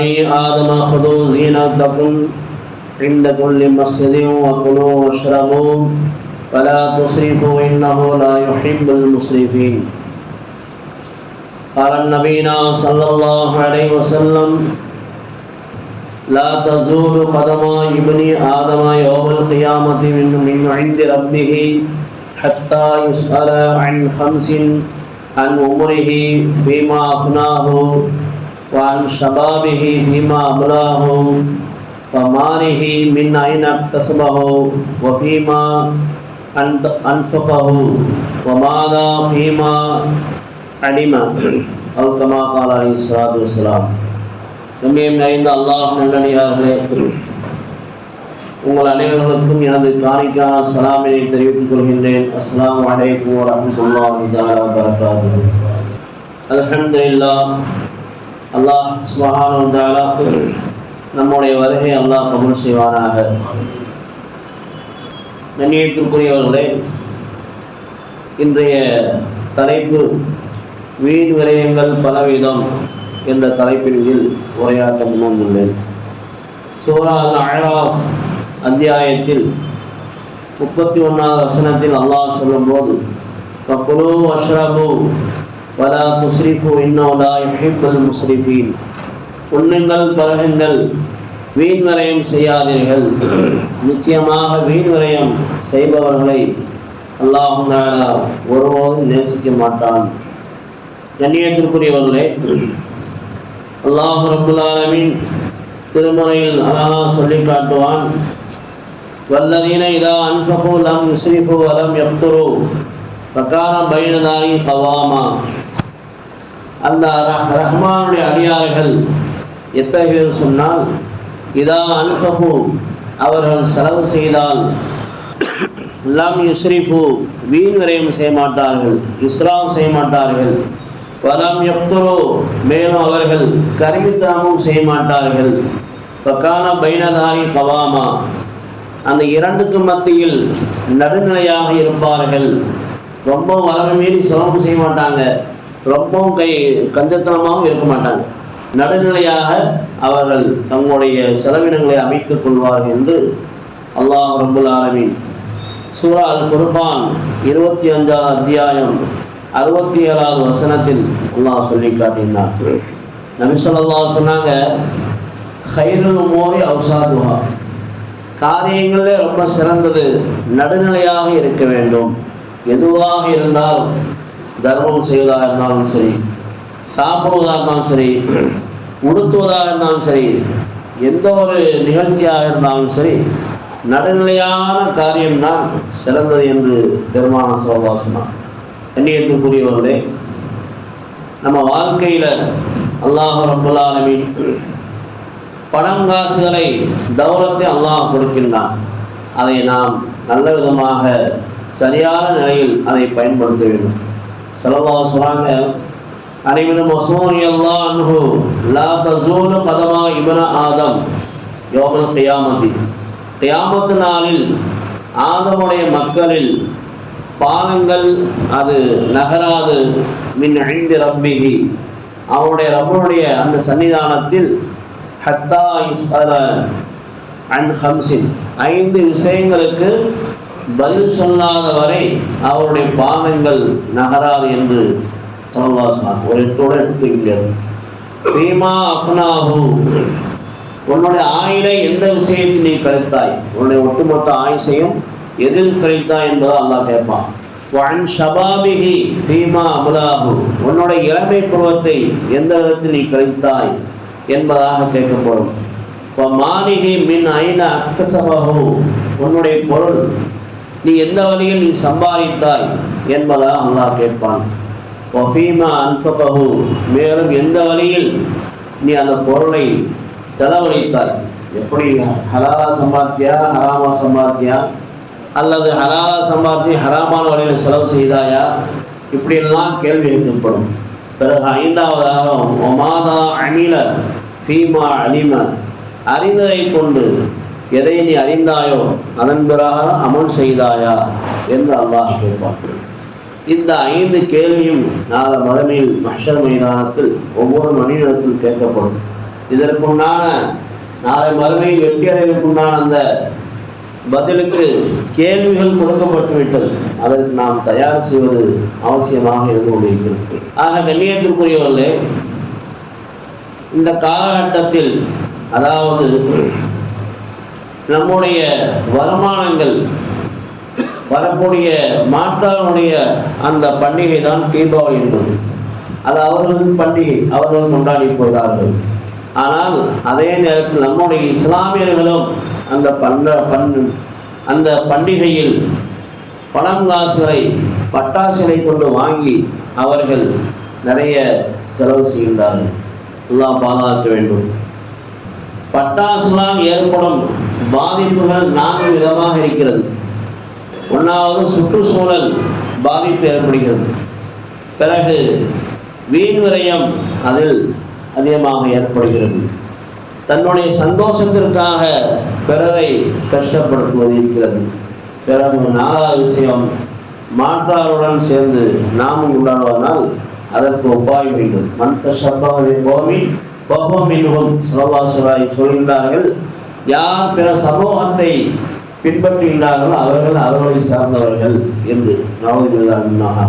بني آدم خذوا زينتكم عند كل مسجد وكلوا واشربوا. ولا تسرفوا إنه لا يحب المسرفين. قال النبينا صلى الله عليه وسلم لا تزول قدم ابن آدم يوم القيامة من من عند ربه حتى يسأل عن خمس عن عمره فيما أفناه. وعن شبابه فيما أبلاه وماله من أين اكتسبه وفيما أنت- أنفقه وماذا فيما علم أو كما قال عليه الصلاة والسلام கண்ணியம் நிறைந்த அல்லாஹ் நல்லடியார்களே உங்கள் அனைவர்களுக்கும் எனது காணிக்கான சலாமினை தெரிவித்துக் கொள்கின்றேன் அஸ்ஸலாமு அலைக்கும் வரஹ்மத்துல்லாஹி தஆலா வபரகாத்துஹு அல்ஹம்துலில்லாஹ் அல்லாஹ் சுப்ஹானஹு நம்முடைய வருகை அல்லாஹ் கபூல் செய்வானாக. நன்னியத்திற்குரியவர்களே இன்றைய தலைப்பு வீண் விரயங்கள் பலவிதம் என்ற தலைப்பின் கீழ் உரையாற்ற முன்வந்துள்ளேன். சூரா அல் அத்தியாயத்தில் முப்பத்தி ஒன்றாவது வசனத்தில் அல்லாஹ் சொல்லும்போது ஃபக்குலு அஷ்ரபு வலா துஸ்ரிஃபு இன்னோலா யுஹிப்புல் முஸ்ரிஃபீன் உண்ணுங்கள் பருகுங்கள் வீண் விரயம் செய்யாதீர்கள். நிச்சயமாக வீண் விரயம் செய்பவர்களை அல்லாஹ் ஒருபோதும் நேசிக்க மாட்டான். கண்ணியத்திற்குரியவர்களே அல்லாஹ் ரபுல்லாலமின் திருமுறையில் திருமறையில் அழகா சொல்லி காட்டுவான். வல்லதீன இதா அன்பகு லம் யுஸ்ரிஃபு வலம் யக்துரு ஃபகான பைனதாரி கவாமா அந்த ரஹ்- ரஹ்மானுடைய அடியார்கள் எத்தகைய சொன்னால் இதா அன்ஃபகு அவர்கள் செலவு செய்தால் எல்லாம் யுஸ்ரிஃபு வீண் விரயம் செய்ய மாட்டார்கள் இஸ்ராம் செய்ய மாட்டார்கள் வலாம் யக்துரு மேலும் அவர்கள் கருமித்தனமும் செய்ய மாட்டார்கள் பக்கான பைனதாரி கவாமா அந்த இரண்டுக்கு மத்தியில் நடுநிலையாக இருப்பார்கள். ரொம்ப வளர்மீறி சிரமம் செய்ய மாட்டாங்க ரொம்பவும் கை கஞ்சத்தனமாகவும் இருக்க மாட்டாங்க. நடுநிலையாக அவர்கள் தங்களுடைய செலவினங்களை அமைத்துக் கொள்வார்கள் என்று அல்லாஹ் ரபுல் ஆலமின் சூரா அல் குர்பான் இருபத்தி அஞ்சாவது அத்தியாயம் அறுபத்தி ஏழாவது வசனத்தில் அல்லாஹ் சொல்லி காட்டினார். நபி ஸல்லல்லாஹு சொன்னாங்க ஹைருல் உமூரி காரியங்களே ரொம்ப சிறந்தது நடுநிலையாக இருக்க வேண்டும். எதுவாக இருந்தால் தர்மம் செய்வதாக இருந்தாலும் சரி சாப்பிடுவதாக இருந்தாலும் சரி உடுத்துவதாக இருந்தாலும் சரி எந்த ஒரு நிகழ்ச்சியாக இருந்தாலும் சரி நடுநிலையான காரியம்தான் சிறந்தது என்று பெருமான சோபா சொன்னார். கண்ணியத்துக்குரியவர்களே நம்ம வாழ்க்கையில் அல்லாஹ் ரப்பல் பணம் காசுகளை தௌலத்தை அல்லாஹ் கொடுக்கின்றான். அதை நாம் நல்ல விதமாக சரியான நிலையில் அதை பயன்படுத்த வேண்டும். செலவா சொன்னாங்க அனைவரும் மசூரி அல்லாஹ் அன்ஹு லா தசூலு கதமா இப்ன ஆதம் யோமல் கியாமதி கியாமத்து நாளில் ஆதமுடைய மக்களில் பாவங்கள் அது நகராது மின் அழிந்து ரப்பிஹி அவனுடைய ரப்பனுடைய அந்த சன்னிதானத்தில் ஹத்தா யுஸ்அல அண்ட் ஹம்சின் ஐந்து விஷயங்களுக்கு பதில் சொல்லாத வரை அவருடைய பாவங்கள் நகராது என்று சொல்லலாம் ஒரு தொடர் எடுத்துக்கிறது பீமா அப்னாஹு உன்னுடைய ஆயுளை எந்த விஷயத்தில் நீ கழித்தாய்? உன்னுடைய ஒட்டுமொத்த ஆயுசையும் எதில் கழித்தாய் என்பதை அல்லாஹ் கேட்பான். வன் ஷபாபிஹி பீமா அபுலாஹு உன்னுடைய இளமை பருவத்தை எந்த விதத்தில் நீ கழித்தாய் என்பதாக கேட்கப்படும். இப்போ மாளிகை மின் ஐன அக்கசபகு உன்னுடைய பொருள் நீ எந்த வழியில் நீ சம்பாதித்தாய் என்பதா அல்லாஹ் கேட்பான். ஒஃபீமா அன்பபகு மேலும் எந்த வழியில் நீ அந்த பொருளை செலவழித்தாய்? எப்படி? ஹலாலா சம்பாத்தியா ஹராமா சம்பாத்தியா? அல்லது ஹலாலா சம்பாத்தி ஹராமான வழியில் செலவு செய்தாயா? இப்படியெல்லாம் கேள்வி கேட்கப்படும் பிறகு ஐந்தாவதாக ஒமாதா அணில ஃபீமா அலிம? அறிந்ததை கொண்டு எதை நீ அறிந்தாயோ அதன் பிரகாரம் அமல் செய்தாயா என்று அல்லாஹ் கேட்பான். இந்த ஐந்து கேள்வியும் நாள மதமையில் மஷர் மைதானத்தில் ஒவ்வொரு மனிதனத்தில் கேட்கப்படும். இதற்குண்டான நாளை மறுமையில் வெற்றி அடைவதற்குண்டான அந்த பதிலுக்கு கேள்விகள் கொடுக்கப்பட்டு விட்டது. அதற்கு நாம் தயார் செய்வது அவசியமாக இருந்து கொண்டிருக்கிறது. ஆக கண்ணியத்திற்குரியவர்களே இந்த காலகட்டத்தில் அதாவது நம்முடைய வருமானங்கள் வரக்கூடிய மாற்றாருடைய அந்த பண்டிகை தான் தீபாவளி என்பது. அது அவர்களது பண்டிகை அவர்கள் கொண்டாடி போகிறார்கள். ஆனால் அதே நேரத்தில் நம்முடைய இஸ்லாமியர்களும் அந்த பண்ட பண் அந்த பண்டிகையில் பணம் காசுகளை பட்டாசுகளை கொண்டு வாங்கி அவர்கள் நிறைய செலவு செய்கின்றார்கள். எல்லாம் பாதுகாக்க வேண்டும். பட்டாசுலாம் ஏற்படும். பாதிப்புகள் நான்கு விதமாக இருக்கிறது. ஒன்றாவது சுற்றுச்சூழல் பாதிப்பு ஏற்படுகிறது. பிறகு வீண் விரயம் அதில் அதிகமாக ஏற்படுகிறது. தன்னுடைய சந்தோஷத்திற்காக பிறரை கஷ்டப்படுத்துவது இருக்கிறது. பிறகு நாலாவது விஷயம் மாற்றாருடன் சேர்ந்து நாமும் உண்டாடுவதால் அதற்கு ஒப்பாய் வேண்டும். மந்த சம்பவதை கோமி கோபம் மிகவும் சிவபாசுராய் சொல்கின்றார்கள் யார் பிற சமூகத்தை பின்பற்றுகிறார்களோ அவர்கள் அவர்களை சார்ந்தவர்கள் என்று. நவதில்லாக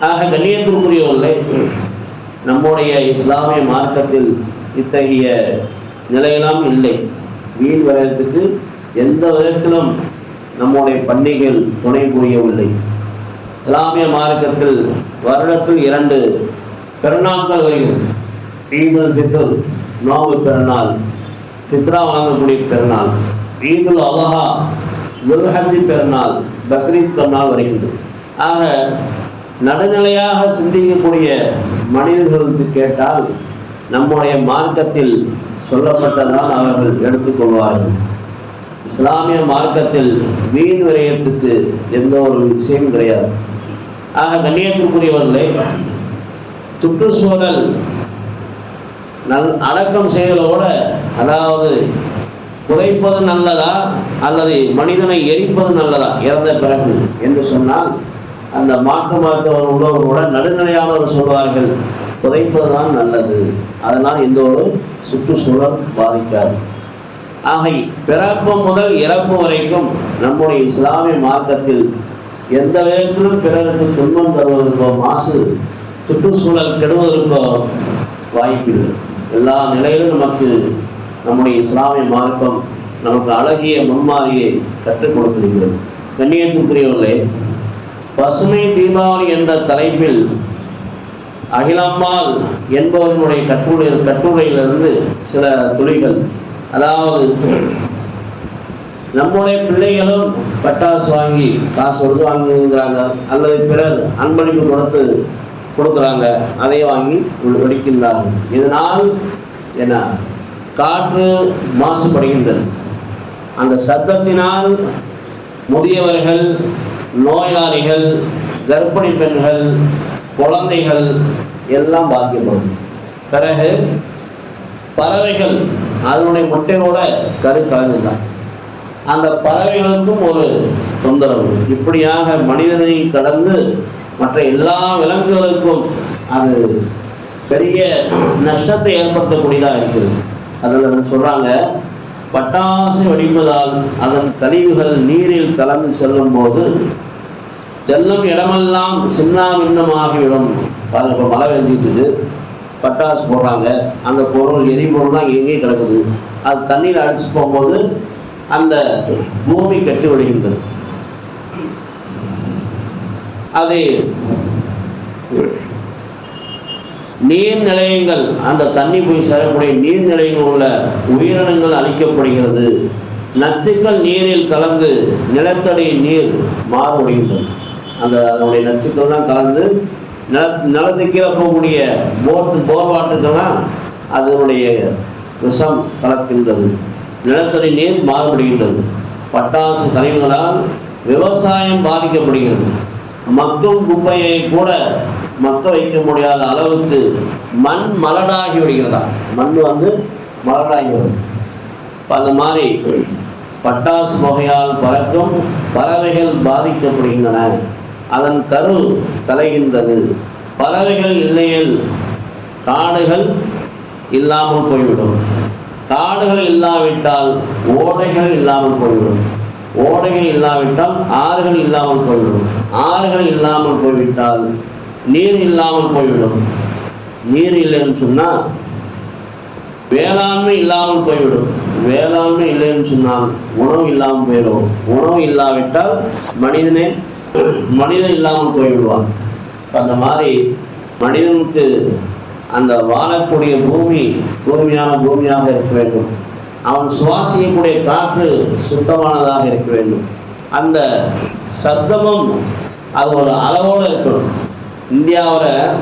ஆக கண்ணியத்திற்குரியவர்களே நம்முடைய இஸ்லாமிய மார்க்கத்தில் இத்தகைய நிலையெல்லாம் இல்லை. வீண் விரயத்துக்கு எந்த விதத்திலும் நம்முடைய பண்டிகைகள் துணை புரியவில்லை. இஸ்லாமிய மார்க்கத்தில் வருடத்தில் இரண்டு பெருநாட்கள் வருகிறது. ஈதுல் ஃபித்ர் நோவு பெருநாள். ஃபித்ரா வாங்கக்கூடிய பெருநாள். ஈதுல் அலஹா துல்ஹஜி பெருநாள் பக்ரீத் பெருநாள் வருகின்றது. ஆக நடுநிலையாக சிந்திக்கக்கூடிய மனிதர்களுக்கு கேட்டால் நம்முடைய மார்க்கத்தில் சொல்லப்பட்டதான் அவர்கள் எடுத்துக்கொள்வார்கள். இஸ்லாமிய மார்க்கத்தில் வீண் விரயத்துக்கு எந்த ஒரு விஷயம் கிடையாது. ஆக கண்ணியத்திற்குரியவர்களே சுற்றுச்சூழல் நல் அடக்கம் செய்வதோட அதாவது புதைப்பது நல்லதா அல்லது மனிதனை எரிப்பது நல்லதா இறந்த பிறகு என்று சொன்னால் அந்த மாற்று மாற்றவர் உள்ளவர்களோட நடுநிலையானவர் சொல்வார்கள் புதைப்பதுதான் நல்லது. அதனால் எந்த ஒரு சுற்றுச்சூழல் பாதிக்காது. ஆகை பிறப்பு முதல் இறப்பு வரைக்கும் நம்முடைய இஸ்லாமிய மார்க்கத்தில் எந்த விதத்திலும் பிறருக்கு துன்பம் தருவதற்கோ மாசு சுற்றுச்சூழல் கெடுவதற்கோ வாய்ப்பில்லை. எல்லா நிலையிலும் நமக்கு நம்முடைய இஸ்லாமிய மார்க்கம் நமக்கு அழகிய முன்மாதிரியை கற்றுக் கொடுத்திருக்கிறது. கண்ணியத்துக்குரியவர்களே பசுமை தீபாவளி என்ற தலைப்பில் அகிலம்மாள் என்பவர்களுடைய கட்டுரை கட்டுரையிலிருந்து சில துளிகள். அதாவது நம்முடைய பிள்ளைகளும் பட்டாசு வாங்கி காசு கொடுத்து வாங்குகிறாங்க அல்லது பிறர் அன்பளிப்பு கொடுத்து கொடுக்குறாங்க அதை வாங்கி ஒழிக்கின்றார்கள். இதனால் என்ன? காற்று மாசுபடுகின்றது. அந்த சத்தத்தினால் முதியவர்கள் நோயாளிகள் கர்ப்பிணி பெண்கள் குழந்தைகள் எல்லாம் பாதிக்கப்படும். பிறகு பறவைகள் அதனுடைய முட்டையோட கரு கலந்துதான். அந்த பறவைகளுக்கும் ஒரு தொந்தரவு. இப்படியாக மனிதனை கடந்து மற்ற எல்லா விலங்குகளுக்கும் அது பெரிய நஷ்டத்தை ஏற்படுத்தக்கூடியதாக இருக்குது. அதில் சொல்றாங்க பட்டாசு வெடிப்பதால் அதன் கழிவுகள் நீரில் கலந்து செல்லும் போது செல்லும் இடமெல்லாம் சின்ன பின்னமாகிவிடும் இப்போ மழை வெஞ்சிட்டு பட்டாசு போடுறாங்க. அந்த பொருள் எரிபொருள்லாம் எங்கே கிடக்குது. அது தண்ணீர் அடிச்சு போகும்போது அந்த பூமி கட்டி விடுகின்றது. அது நீர் நிலையங்கள் அந்த தண்ணி போய் சேரக்கூடிய நீர் நிலையங்கள் உள்ள உயிரினங்கள் அழிக்கப்படுகிறது. நச்சுக்கள் நீரில் கலந்து நிலத்தடி நீர் மாறுபடுகின்றது. அந்த அதனுடைய நச்சுக்கள்லாம் கலந்து நில நிலத்து கீழே போகக்கூடிய போர்த்து போர் அதனுடைய விஷம் கலக்கின்றது. நிலத்தடி நீர் மாறுபடுகின்றது. பட்டாசு கழிவுகளால் விவசாயம் பாதிக்கப்படுகிறது. மக்கும் குப்பையை கூட மக்க வைக்க முடியாத அளவுக்கு மண் மலடாகி விடுகிறதா? மண் வந்து மலடாகி வருது அந்த மாதிரி பட்டாசு வகையால் பறக்கும் பறவைகள் பாதிக்கப்படுகின்றன. அதன் கரு கலைகின்றது. பறவைகள் இல்லையில் காடுகள் இல்லாமல் போய்விடும். காடுகள் இல்லாவிட்டால் ஓடைகள் இல்லாமல் போய்விடும். ஓடைகள் இல்லாவிட்டால் ஆறுகள் இல்லாமல் போய்விடும். ஆறுகள் இல்லாமல் போய்விட்டால் நீர் இல்லாமல் போய்விடும். நீர் இல்லைன்னு சொன்னா வேளாண்மை இல்லாமல் போய்விடும். வேளாண்மை இல்லைன்னு சொன்னால் உணவு இல்லாமல் போயிடும். உணவு இல்லாவிட்டால் மனிதனே மனிதன் இல்லாமல் போய்விடுவான். அந்த மாதிரி மனிதனுக்கு அந்த வாழக்கூடிய பூமி தூய்மையான பூமியாக இருக்க வேண்டும். அவன் சுவாசிக்கக்கூடிய காற்று சுத்தமானதாக இருக்க வேண்டும். அந்த சத்தமும் அது ஒரு அளவோடு இருக்கணும். இந்தியாவில்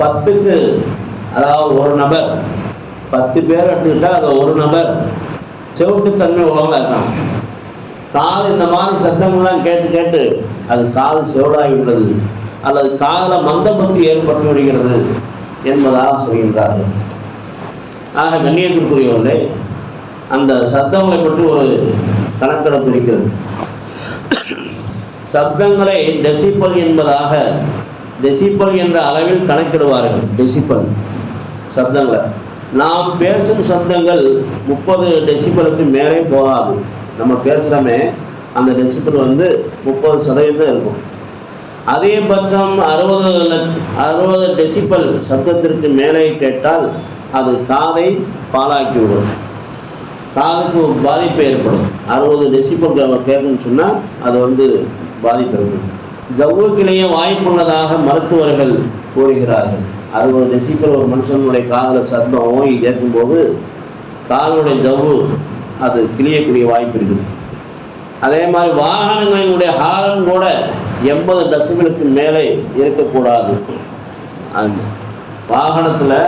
பத்துக்கு அதாவது ஒரு நபர் பத்து பேர் எடுத்துக்கிட்டா அது ஒரு நபர் செவிட்டுத்தன்மை உலகம் இருக்கான் காது இந்த மாதிரி சத்தங்கள்லாம் கேட்டு கேட்டு அது காது செவடாகிவிட்டது உள்ளது அல்லது காதில் மந்தபக்தி ஏற்பட்டு விடுகிறது என்பதாக சொல்கின்றார்கள். ஆக கண்ணியத்திற்குரியவர்களே அந்த சத்தங்களை பற்றி ஒரு கணக்கெடுப்பு இருக்கிறது சப்தங்களை டெசிபல் என்பதாக டெசிபல் என்ற அளவில் கணக்கிடுவார்கள் டெசிபல் சப்தங்களை. நாம் பேசும் சப்தங்கள் முப்பது டெசிபலுக்கு மேலே போகாது. நம்ம பேசுகிறோமே அந்த டெசிபல் வந்து முப்பது சதவீதம் இருக்கும். அதேபட்சம் அறுபது அறுபது டெசிபல் சப்தத்திற்கு மேலே கேட்டால் அது காதை பாலாக்கிவிடும் காதுக்கு பாதிப்பு ஏற்படும். அறுபது டெசிபல் கேட்கணும்னு சொன்னால் அது வந்து பாதிப்பு இருக்கும் ஜவ்வுக்கிலேயே வாய்ப்புள்ளதாக மருத்துவர்கள் கூறுகிறார்கள். அறுபது டெசிபல் ஒரு மனுஷனுடைய காதில் சத்தம் ஓங்கி கேட்கும்போது காதனுடைய ஜவ்வு அது கிளியக்கூடிய வாய்ப்பு இருக்குது. அதே மாதிரி வாகனங்களினுடைய ஹாரன் கூட எண்பது டெசிபிளுக்கு மேலே இருக்கக்கூடாது. அந்த வாகனத்தில்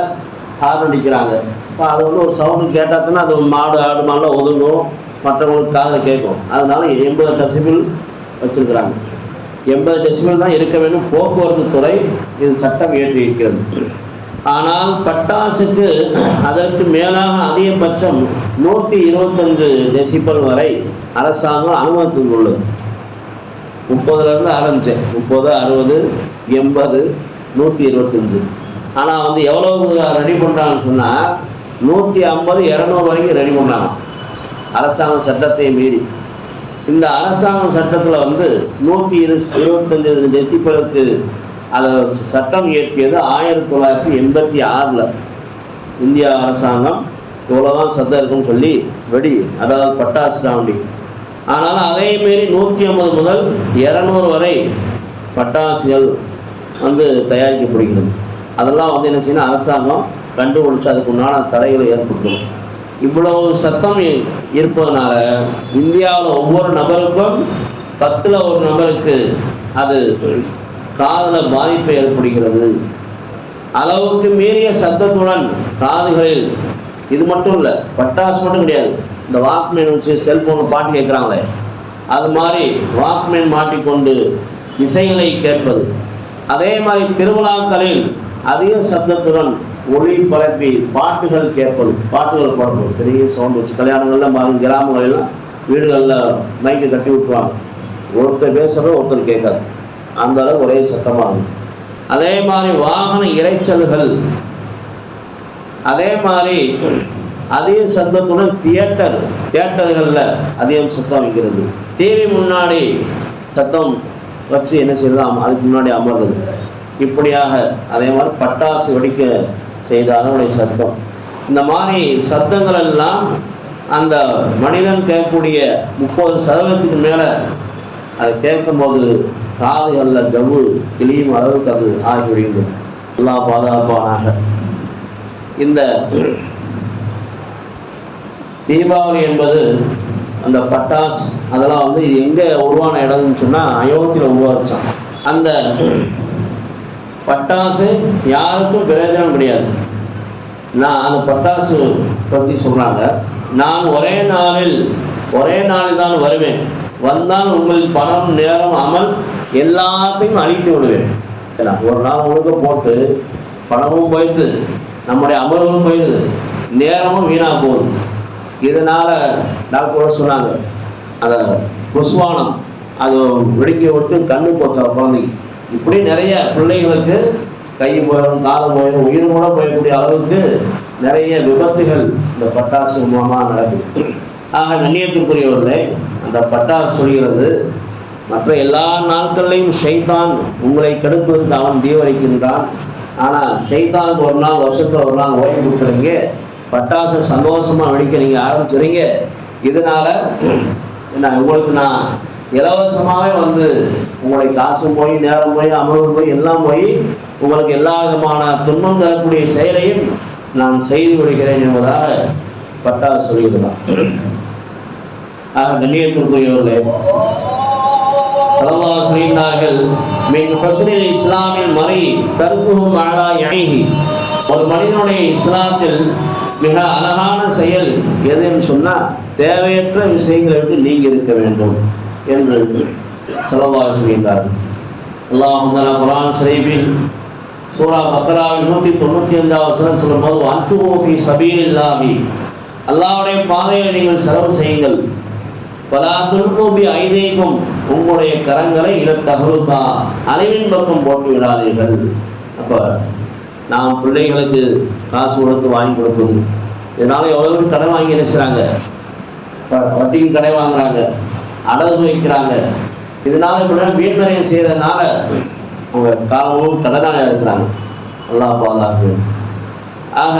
ஹார்ன் அடிக்கிறாங்க. இப்போ அது வந்து ஒரு சவுண்டு கேட்டால் அது மாடு ஆடு மாடெலாம் ஒதுங்கும் மற்றவங்களுக்கு காதில் கேட்கும். அதனால எண்பது டெசிபிள் வச்சுருக்குறாங்க. எண்பது டெசிபிள் தான் இருக்க வேண்டும். போக்குவரத்து துறை இது சட்டம் இயற்றி இருக்கிறது. ஆனால் பட்டாசுக்கு அதற்கு மேலாக அதிகபட்சம் நூற்றி இருபத்தஞ்சு டெசிபல் வரை அரசாங்கம் அனுமதித்துள்ளது முப்பதுலேருந்து ஆரம்பித்தேன் முப்பது அறுபது எண்பது நூற்றி இருபத்தஞ்சு. ஆனால் வந்து எவ்வளவு ரெடி பண்ணுறாங்கன்னு சொன்னால் நூற்றி ஐம்பது இரநூறு வரைக்கும் ரெடி பண்ணாங்க. அரசாங்க சட்டத்தை மீறி. இந்த அரசாங்க சட்டத்தில் வந்து நூற்றி இரு இருபத்தஞ்சு டெசிபலுக்கு அதை சட்டம் இயற்றியது ஆயிரத்தி தொள்ளாயிரத்தி எண்பத்தி ஆறில். இந்தியா அரசாங்கம் இவ்வளோதான் சத்தம் இருக்குன்னு சொல்லி வெடி அதாவது பட்டாசு காவண்டி ஆனால் அதே மாரி நூற்றி ஐம்பது முதல் இரநூறு வரை பட்டாசுகள் வந்து தயாரிக்கப்படுகிறது. அதெல்லாம் வந்து என்ன செய்யணும் அரசாங்கம் கண்டுபிடிச்சு அதுக்கு உண்டான தடைகளை ஏற்படுத்தணும் இவ்வளவு சத்தம் இருப்பதனால இந்தியாவில் ஒவ்வொரு நபருக்கும் பத்தில் ஒரு நபருக்கு அது காதில் பாதிப்பு ஏற்படுகிறது. அளவுக்கு மீறிய சத்தத்துடன் காதுகளில் இது மட்டும் இல்லை பட்டாசு மட்டும் கிடையாது. இந்த வாக்மேன் வச்சு செல்போனை பாட்டு கேட்குறாங்களே அது மாதிரி வாக்மேன் மாட்டிக்கொண்டு இசைகளை கேட்பது. அதே மாதிரி திருவிழாக்களில் அதிக சப்தத்துடன் ஒளி பரப்பி பாட்டுகள் கேட்பது பாட்டுகள் பாடுறது பெரிய சவுண்ட் வச்சு கல்யாணங்கள்ல பாருங்க கிராமங்களெல்லாம் வீடுகளில் மைக்கு கட்டி விட்டுருவாங்க. ஒருத்தர் பேசுகிறத ஒருத்தர் கேட்காது அந்த அளவு ஒரே சத்தமாகும் அதே மாதிரி வாகன இறைச்சல்கள் அதே மாதிரி அதே சத்தத்துடன் தியேட்டர் தியேட்டர்களில் அதிகம் சத்தம் வைக்கிறது. டிவி முன்னாடி சத்தம் வச்சு என்ன செய்யலாம்? அதுக்கு முன்னாடி அமர்றது. இப்படியாக அதே மாதிரி பட்டாசு வெடிக்க செய்த அதனுடைய சத்தம். இந்த மாதிரி சத்தங்கள் எல்லாம் அந்த மனிதன் கேட்கக்கூடிய முப்பது சதவீதத்துக்கு மேலே அதை கேட்கும்போது காதுகளில் ஜவு கிளியும் அளவுக்கு அது ஆகிவிடுகிறது எல்லா பாதுகாப்பானாக. இந்த தீபாவளி என்பது அந்த பட்டாஸ் அதெல்லாம் வந்து இது எங்கே உருவான இடம்னு சொன்னால் அயோத்தியில் உருவாச்சான் அந்த பட்டாசு யாருக்கும் பிரயோஜனம் கிடையாது. நான் அந்த பட்டாசு பற்றி சொல்கிறாங்க நான் ஒரே நாளில் ஒரே நாளில் தான் வருவேன். வந்தால் உங்கள் பணம் நேரம் அமல் எல்லாத்தையும் அழித்து விடுவேன். ஏன்னா, ஒரு நாள் முழுக்க போட்டு பணமும் போயிடுது நம்முடைய அமலும் போயிடுது நேரமும் வீணாக போகுது. இதனால டாக்டர் சொன்னாங்க அந்த புஸ்வானம் அது வெடிக்க விட்டு கண்ணு போத்த குழந்தைக்கு. இப்படி நிறைய பிள்ளைகளுக்கு கை போயிடும் காலம் போயிடும் உயிர் கூட போயக்கூடிய அளவுக்கு நிறைய விபத்துகள் இந்த பட்டாசு மூலமாக நடக்குது. ஆக கண்ணியத்துக்குரியவர்களே அந்த பட்டாசு சொல்கிறது மற்ற எல்லா நாட்கள்லையும் ஷைதான் உங்களை கெடுப்பதற்கு அவன் தீவரிக்கின்றான் ஆனால் ஷைதானுக்கு ஒரு நாள் வருஷத்தில் ஒரு நாள் ஓய்வு கொடுக்குறீங்க பட்டாசு சந்தோஷமாக வெடிக்க நீங்கள் ஆரம்பிச்சுறீங்க இதனால என்ன உங்களுக்கு நான் இலவசமாகவே வந்து உங்களுடைய காசு போய் நேரம் போய் அமர்வு போய் எல்லாம் போய் உங்களுக்கு எல்லா விதமான துன்பம் தரக்கூடிய செயலையும் நான் செய்து விடுகிறேன் என்பதாக பட்டாசு சொல்கிறான் ஆக கண்ணியத்திற்குரியவர்களே சலவா சொல்கிறார்கள் மின் ஹஸ்னில் இஸ்லாமின் மறை தருக்குஹும் அலா யஹி ஒரு மனிதனுடைய இஸ்லாத்தில் மிக அழகான செயல் எதுன்னு சொன்னா தேவையற்ற விஷயங்களை விட்டு நீங்க இருக்க வேண்டும். என்று செலவாக சொல்கின்றார்கள். அல்லாஹ் குரான் ஷரீஃபில் சூரா பக்ராவில் நூற்றி தொண்ணூற்றி அஞ்சாவது வசனம் சொல்லும்போது அன்புகோபி இல்லாமி அல்லாவுடைய பாதையில் நீங்கள் செலவு செய்யுங்கள். பலா துல்கூபி ஐதேக்கும். உங்களுடைய கரங்களை இல தகவலுக்கா அலைவின் பக்கம் போட்டு விடாதீர்கள். அப்போ நாம் பிள்ளைகளுக்கு காசு கொடுத்து வாங்கி கொடுப்பது. இதனால் எவ்வளவு கடன் வாங்கி நினைச்சாங்க வட்டிக்கு கடை வாங்குறாங்க. அடகு வைக்கிறாங்க. இதனால இப்படி வீண்மறையம் செய்யறதுனால அவங்க காலமும் கடனாக இருக்கிறாங்க. அல்லாஹ் பாதுகாப்பு. ஆக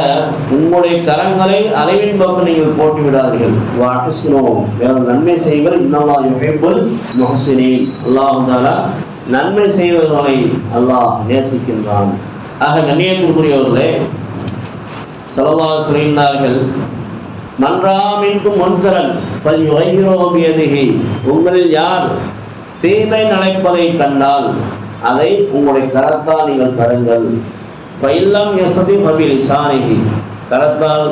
உங்களுடைய கரங்களை அலைவின் பக்கம் நீங்கள் போட்டு விடாதீர்கள். வாட்டிஸ்னோம் வேற நன்மை செய்வர் இன்னல்லா யுஹிப்புல் முஹ்சினீன். அல்லாஹ் நன்மை செய்வர்களை அல்லாஹ் நேசிக்கின்றான். ஆக கண்ணியத்திற்குரியவர்களே செலவாக சொல்லினார்கள் மன்றாமின்கும் முன்கரன் பல் உங்களில் யார் தீமை நடப்பதை கண்டால் அதை உங்களுடைய கரத்தால் நீங்கள் தருங்கள். பயில்லாம் எசதி மபில் சாணிகி கரத்தால்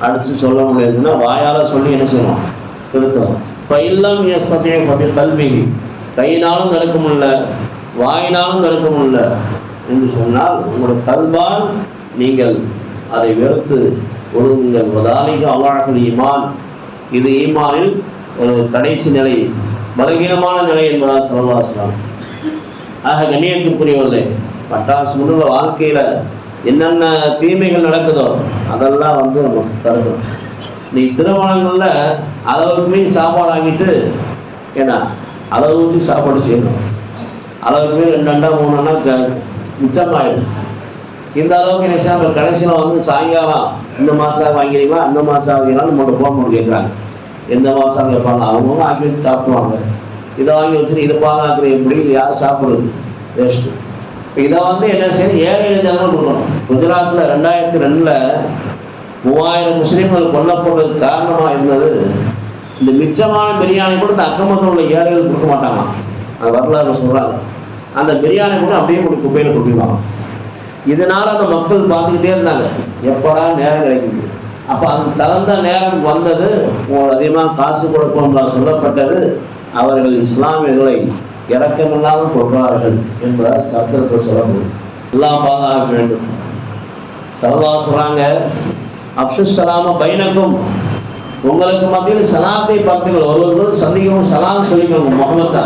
அடிச்சு சொல்ல முடியாதுன்னா வாயால சொல்லி என்ன செய்யணும்? திருத்தம் பயில்லாம் எசதி மபில் கல்வி கையினாலும் தடுக்க முடியல வாயினாலும் தடுக்க முடியல என்று சொன்னால் உங்களுடைய கல்வால் நீங்கள் அதை வெறுத்து ஒழுங்குங்கள் வதாலிக அவாழர்கள் ஈமான். இது ஈமானில் ஒரு கடைசி நிலை பலகீனமான நிலை என்பதால் சொல்லலாம் ஆக கண்ணியத்துக்குரியவர்களே பட்டாசு முன்னுள்ள வாழ்க்கையில என்னென்ன தீமைகள் நடக்குதோ அதெல்லாம் வந்து நம்ம தடுக்கணும் நீ திருமணங்கள்ல அளவுக்கு மீறி சாப்பாடு ஆகிட்டு ஏன்னா அளவுக்கு சாப்பாடு செய்யணும். அளவுக்கு மீறி ரெண்டு அண்டா மூணு அண்டா மிச்சமாயிடுச்சு இந்த அளவுக்கு என்ன செய்யணும் கடைசியில் வந்து சாயங்காலம் இந்த மாதம் வாங்கிறீங்களா அந்த மாதம் வாங்கிறீங்களா நம்மளோட ஃபோன் கேட்குறாங்க எந்த மாதம் கேட்பாங்க அவங்கவுங்க ஆக்கி வச்சு சாப்பிடுவாங்க. இதை வாங்கி வச்சுட்டு இதை பாதுகாக்கிற எப்படி? யார் சாப்பிட்றது? வேஸ்ட்டு இப்போ இதை வந்து என்ன செய்யணும்? ஏழை எழுதியாக கொடுக்கணும் குஜராத்தில் ரெண்டாயிரத்தி ரெண்டில் மூவாயிரம் முஸ்லீம்கள் கொல்லப்படுறதுக்கு காரணமாக இருந்தது. இந்த மிச்சமான பிரியாணி கூட இந்த அக்கமத்தில் உள்ள ஏழைகள் கொடுக்க மாட்டாங்க அது வரலாறு சொல்கிறாங்க அந்த பிரியாணி கூட அப்படியே கொடுக்க குப்பையில் கொடுப்பாங்க இதனால அந்த மக்கள் பார்த்துக்கிட்டே இருந்தாங்க. எப்படா நேரம் கிடைக்குது? அப்போ அது தகுந்த நேரம் வந்தது அதிகமாக காசு கொடுப்போம்லாம் சொல்லப்பட்டது அவர்கள் இஸ்லாமியர்களை இறக்கமில்லாமல் கொள்வார்கள் என்பதால் சத்திரத்தை சொல்லப்படும் எல்லாம் பாதுகாக்க வேண்டும். சரதா சொல்றாங்க அப்சுஸ் சலாம பைனக்கும். உங்களுக்கு மத்தியில் சலாத்தை பார்த்துங்கள் ஒருவர்கள் சந்திக்கவும் சலாம் சொல்லிக்கணும் முகமதா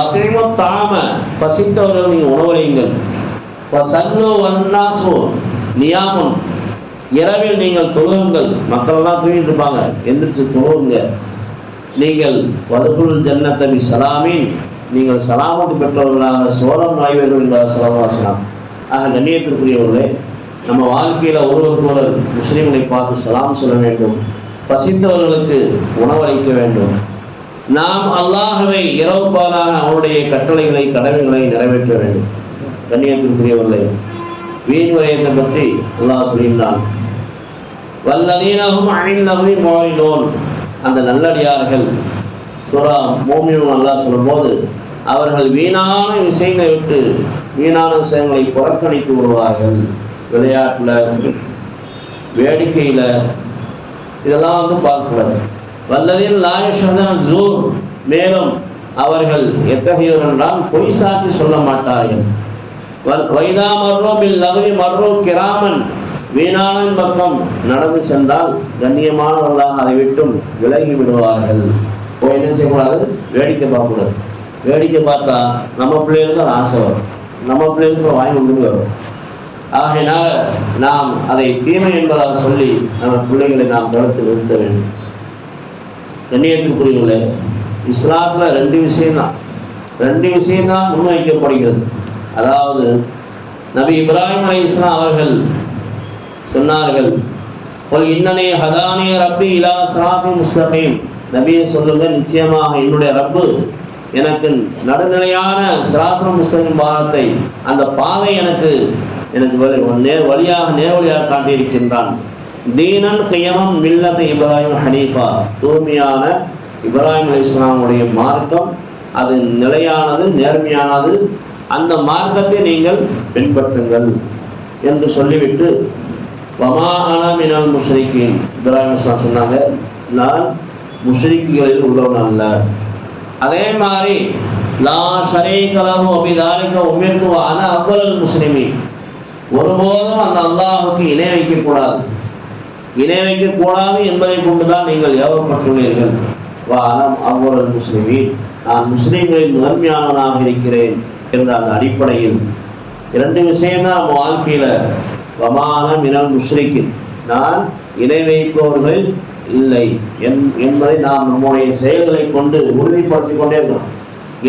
அதிகமும் தாம பசித்தவர்கள் நீங்கள் உணவளியுங்கள். சல்லு வன்னாசு நியாமுன். இரவில் நீங்கள் தொழுகுங்கள். மக்கள் எல்லாம் தூங்கிட்டு இருப்பாங்க எந்திரிச்சு தொழுவுங்க. நீங்கள் வதுகுல் ஜன்னத்தபி சலாமின் நீங்கள் சலாமத்து பெற்றவர்களாக சோழம் நாய்வர்கள் என்பதாக சலவாசனம் ஆக கண்ணியத்திற்குரியவர்களே நம்ம வாழ்க்கையில் ஒருவருக்கு ஒருவர் முஸ்லீம்களை பார்த்து சலாம் சொல்ல வேண்டும். பசித்தவர்களுக்கு உணவளிக்க வேண்டும். நாம் அல்லாஹவை இரவு பாலாக அவருடைய கட்டளைகளை கடமைகளை நிறைவேற்ற வேண்டும். கண்ணியத்திற்குரியவர்களே வீண் வயத்தை பற்றி அல்லாஹ் சொல்லியிருந்தான் வல்லதீனகும் அணிந்தவனி மோரினோன் அந்த நல்லடியார்கள் சுரா மோமியும் அல்லாஹ் சொல்லும்போது அவர்கள் வீணான விஷயங்களை விட்டு வீணான விஷயங்களை புறக்கணித்து விடுவார்கள். விளையாட்டில் வேடிக்கையில் இதெல்லாம் வந்து பார்க்கக்கூடாது. வல்லதில் லாயஷதன் ஜூர். மேலும் அவர்கள் எத்தகையோர் என்றால் பொய் சாட்சி சொல்ல மாட்டார்கள். வைதா மர்ரோ இல்லவரி லகுவி மர்ரோ கிராமன். வீணாளன் பக்கம் நடந்து சென்றால் கண்ணியமானவர்களாக அதை விட்டும் விலகி விடுவார்கள். இப்போ என்ன செய்யக்கூடாது? வேடிக்கை பார்க்கக்கூடாது. வேடிக்கை பார்த்தா நம்ம பிள்ளைகளுக்கு அது ஆசை வரும். நம்ம பிள்ளைகளுக்கு வாங்கி கொண்டு வரும். ஆகையினால் நாம் அதை தீமை என்பதாக சொல்லி நம்ம பிள்ளைகளை நாம் தடுத்து நிறுத்த வேண்டும். கண்ணியத்துக்குரியவர்களே இஸ்லாத்தில் ரெண்டு விஷயம்தான். ரெண்டு விஷயம்தான் முன்வைக்கப்படுகிறது. அதாவது நபி இப்ராஹிம் அலை இஸ்லாம் அவர்கள் சொன்னார்கள் ஒரு இன்னனே ஹதானே ரப்பி இலா சராபி முஸ்தகீம். நபியை சொல்லுங்க நிச்சயமாக என்னுடைய ரப்பு எனக்கு நடுநிலையான சிராத்திர முஸ்தகின் பாதத்தை அந்த பாதை எனக்கு எனக்கு வழி- நேர் வழியாக நேர்வழியாக காட்டியிருக்கின்றான். தீனன் கையமம் மில்லத்தை இப்ராஹிம் ஹனீஃபா. தூய்மையான இப்ராஹிம் அலி இஸ்லாமுடைய மார்க்கம் அது நிலையானது நேர்மையானது அந்த மார்க்கத்தை நீங்கள் பின்பற்றுங்கள் என்று சொல்லிவிட்டு வமா அன மினல் இப்ராஹிம் இஸ்லாம் சொன்னாங்க. நான் முஷ்ரிக்குகளில் உள்ளவன் அல்ல. அதே மாதிரி லா ஷரீகலஹு அபிதாலிக உமிர்து அன அவ்வளல் முஸ்லிமீன். ஒருபோதும் அந்த அல்லாஹுக்கு இணை வைக்கக்கூடாது. இணை வைக்கக்கூடாது என்பதை கொண்டுதான் நீங்கள் ஏவப்பட்டுள்ளீர்கள். வா அவ்வளவு முஸ்லிமி நான் முஸ்லிம்களின் முதன்மையானவனாக இருக்கிறேன். என்ற அந்த அடிப்படையில் இரண்டு விஷயம்தான் நம்ம வாழ்க்கையில வமான மினல் முஷ்ரிக்கின். நான் இணை வைப்பவர்கள் இல்லை என்பதை நாம் நம்முடைய செயல்களை கொண்டு உறுதிப்படுத்திக் கொண்டே இருக்கிறோம்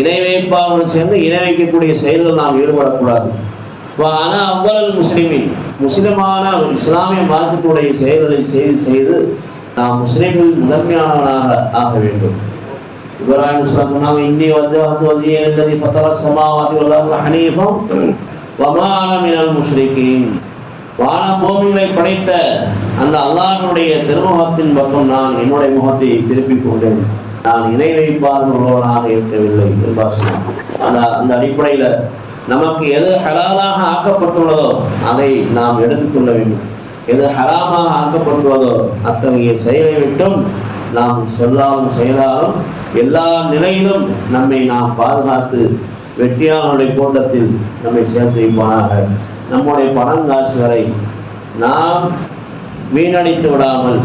இணை வைப்பாளர்கள் சேர்ந்து இணை வைக்கக்கூடிய செயல்கள் நாம் ஈடுபடக்கூடாது. ஆனால் அவ்வளவு முஸ்லிமின் முஸ்லிமான இஸ்லாமிய மார்க்கத்துடைய செயல்களை செய்து செய்து நாம் முஸ்லிம்கள் முதன்மையானவனாக ஆக வேண்டும். இப்ராஹிம் இஸ்லாம் இன்னி வந்து வந்து வந்து எழுதி சமாவாதி உலக ஹனீஃபம் வமான மினல் வான பூமிகளை படைத்த அந்த அல்லாஹனுடைய திருமுகத்தின் பக்கம் நான் என்னுடைய முகத்தை திருப்பிக் கொண்டேன் நான் இணை வைப்பாளர்களாக இருக்கவில்லை என்று அந்த அந்த அடிப்படையில் நமக்கு எது ஹலாலாக ஆக்கப்பட்டுள்ளதோ அதை நாம் எடுத்துக்கொள்ள வேண்டும் எது ஹராமாக ஆக்கப்பட்டுள்ளதோ அத்தகைய செயலை விட்டும் நாம் சொல்லாலும் செயலாலும் எல்லா நிலையிலும் நம்மை நாம் பாதுகாத்து வெற்றியாளனுடைய கூட்டத்தில் நம்மை சேர்த்து வைப்பானாக. நம்முடைய பணங்காசுகளை நாம் வீணடித்து விடாமல்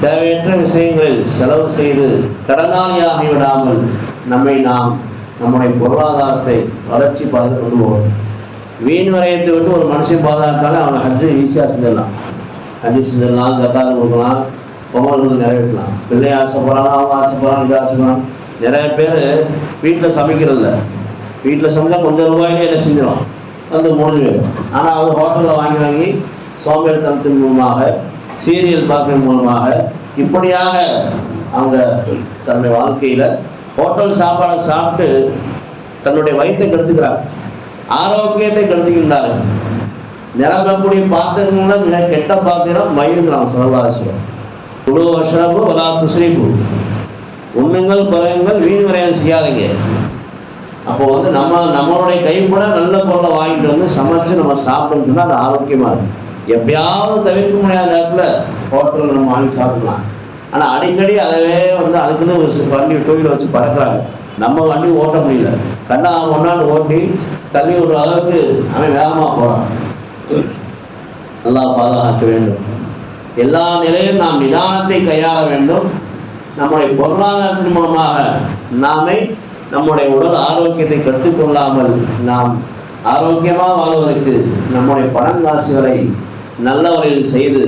தேவையற்ற விஷயங்களில் செலவு செய்து கடனாளியாகி விடாமல் நம்மை நாம் நம்முடைய பொருளாதாரத்தை வளர்ச்சி பார்த்து கொண்டு போவோம் வீண் வரையத்தை விட்டு ஒரு மனுஷன் பாதுகாத்தாலே அவனை ஹஜ்ஜு ஈஸியாக செஞ்சிடலாம். ஹஜ்ஜு செஞ்சிடலாம் ஜக்காத்து கொடுக்கலாம் பொங்கல் நிறைவேற்றலாம். பிள்ளை ஆசைப்படுறான் அவன் ஆசைப்படுறான் இது ஆசைப்படுறாங்க நிறைய பேர் வீட்டில் சமைக்கிறதில்ல. வீட்டில் சமைச்சா கொஞ்சம் ரூபாயிலே என்ன செஞ்சிடும் வந்து முடிஞ்சு போயிடும் ஆனால் அவங்க ஹோட்டலில் வாங்கி வாங்கி சோம்பேறித்தனத்தின் மூலமாக சீரியல் பார்க்கறது மூலமாக இப்படியாக அவங்க தன்னுடைய வாழ்க்கையில் ஹோட்டல் சாப்பாடை சாப்பிட்டு தன்னுடைய வயிற்றை கெடுத்துக்கிறாங்க. ஆரோக்கியத்தை கெடுத்துக்கின்றார்கள். நிரம்பக்கூடிய பாத்திரங்கள மிக கெட்ட பாத்திரம் மயிருங்கிறாங்க சர்வாசியம் குழு வருஷப்பு வலா துஸ்ரீபு உண்ணுங்கள் பருங்கள் வீண் விரயம் செய்யாதீங்க. அப்போ வந்து நம்ம நம்மளுடைய கைப்பட நல்ல பொருளை வாங்கிட்டு வந்து சமைச்சு நம்ம சாப்பிட்டோம்னா அது ஆரோக்கியமா இருக்கும். எப்பயாவது தவிர்க்க முடியாத நேரத்தில் ஹோட்டலில் நம்ம வாங்கி சாப்பிடலாம். ஆனால் அடிக்கடி அதவே வந்து அதுக்குன்னு ஒரு வண்டி டூ வீலர் வச்சு பறக்கிறாங்க. நம்ம வண்டி ஓட்ட முடியல. கண்ணா ஒன்னாண்டு ஓட்டி தள்ளி விடுற அளவுக்கு அவன் வேகமாக போகிறான் நல்லா பாதுகாக்க வேண்டும். எல்லா நிலையும் நாம் நிதானத்தை கையாள வேண்டும். நம்முடைய பொருளாதாரத்தின் மூலமாக நாமே நம்முடைய உடல் ஆரோக்கியத்தை கற்றுக்கொள்ளாமல் நாம் ஆரோக்கியமாக வாழ்வதற்கு நம்முடைய பணங்காசுகளை நல்ல வழியில் செய்து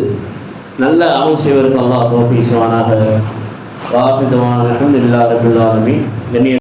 நல்ல அமல் செய்வதற்கு அல்லாஹ் தோப்பி செய்வானாக. வாசிதமான அஹமதுல்லா